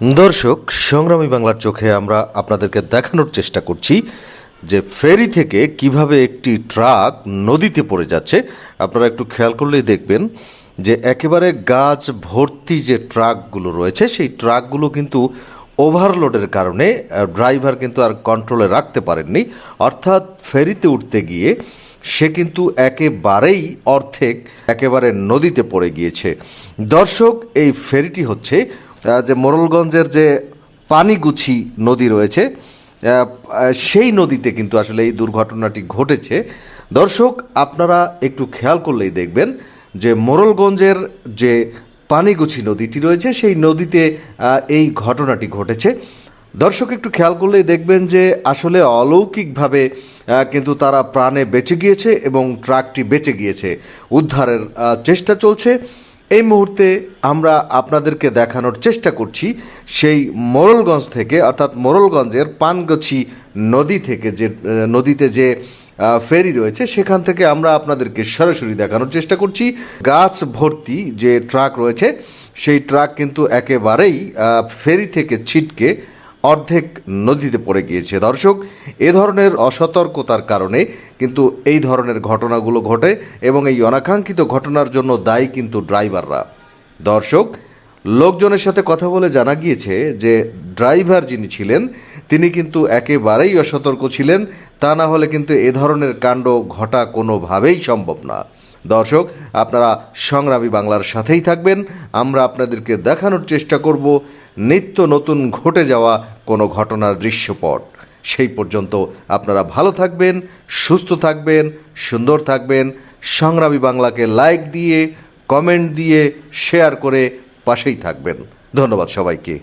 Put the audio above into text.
দর্শক, সংগ্রামী বাংলার চোখে আমরা আপনাদেরকে দেখানোর চেষ্টা করছি যে ফেরি থেকে কীভাবে একটি ট্রাক নদীতে পড়ে যাচ্ছে। আপনারা একটু খেয়াল করলেই দেখবেন যে একেবারে গাছ ভর্তি যে ট্রাকগুলো রয়েছে, সেই ট্রাকগুলো কিন্তু ওভারলোডের কারণে ড্রাইভার কিন্তু আর কন্ট্রোলে রাখতে পারেননি। অর্থাৎ ফেরিতে উঠতে গিয়ে সে কিন্তু একেবারেই অর্ধেক একেবারে নদীতে পড়ে গিয়েছে। দর্শক, এই ফেরিটি হচ্ছে যে মোরলগঞ্জের যে পানিগুছি নদী রয়েছে সেই নদীতে কিন্তু আসলে এই দুর্ঘটনাটি ঘটেছে। দর্শক, আপনারা একটু খেয়াল করলেই দেখবেন যে মোরলগঞ্জের যে পানিগুছি নদীটি রয়েছে, সেই নদীতে এই ঘটনাটি ঘটেছে। দর্শক, একটু খেয়াল করলেই দেখবেন যে আসলে অলৌকিকভাবে কিন্তু তারা প্রাণে বেঁচে গিয়েছে এবং ট্রাকটি বেঁচে গিয়েছে। উদ্ধারের চেষ্টা চলছে। এই মুহূর্তে আমরা আপনাদেরকে দেখানোর চেষ্টা করছি সেই মোরলগঞ্জ থেকে, অর্থাৎ মোরলগঞ্জের পানগছি নদী থেকে যে নদীতে যে ফেরি রয়েছে, সেখান থেকে আমরা আপনাদেরকে সরাসরি দেখানোর চেষ্টা করছি। গাছ ভর্তি যে ট্রাক রয়েছে, সেই ট্রাক কিন্তু একেবারেই ফেরি থেকে ছিটকে অর্ধেক নদীতে পড়ে গিয়েছে। দর্শক, এ ধরনের অসতর্কতার কারণে কিন্তু এই ধরনের ঘটনাগুলো ঘটে এবং এই অনাকাঙ্ক্ষিত ঘটনার জন্য দায়ী কিন্তু ড্রাইভাররা। দর্শক, লোকজনের সাথে কথা বলে জানা গিয়েছে যে ড্রাইভার যিনি ছিলেন, তিনি কিন্তু একেবারেই অসতর্ক ছিলেন। তা না হলে কিন্তু এ ধরনের কাণ্ড ঘটা কোনোভাবেই সম্ভব না। দর্শক, আপনারা সংগ্রামী বাংলার সাথেই থাকবেন। আমরা আপনাদেরকে দেখানোর চেষ্টা করব নিত্য নতুন ঘটে যাওয়া কোনো ঘটনার দৃশ্যপট। সেই পর্যন্ত আপনারা ভালো থাকবেন, সুস্থ থাকবেন, সুন্দর থাকবেন। সংগ্রামী বাংলাকে লাইক দিয়ে কমেন্ট দিয়ে শেয়ার করে পাশেই থাকবেন। ধন্যবাদ সবাইকে।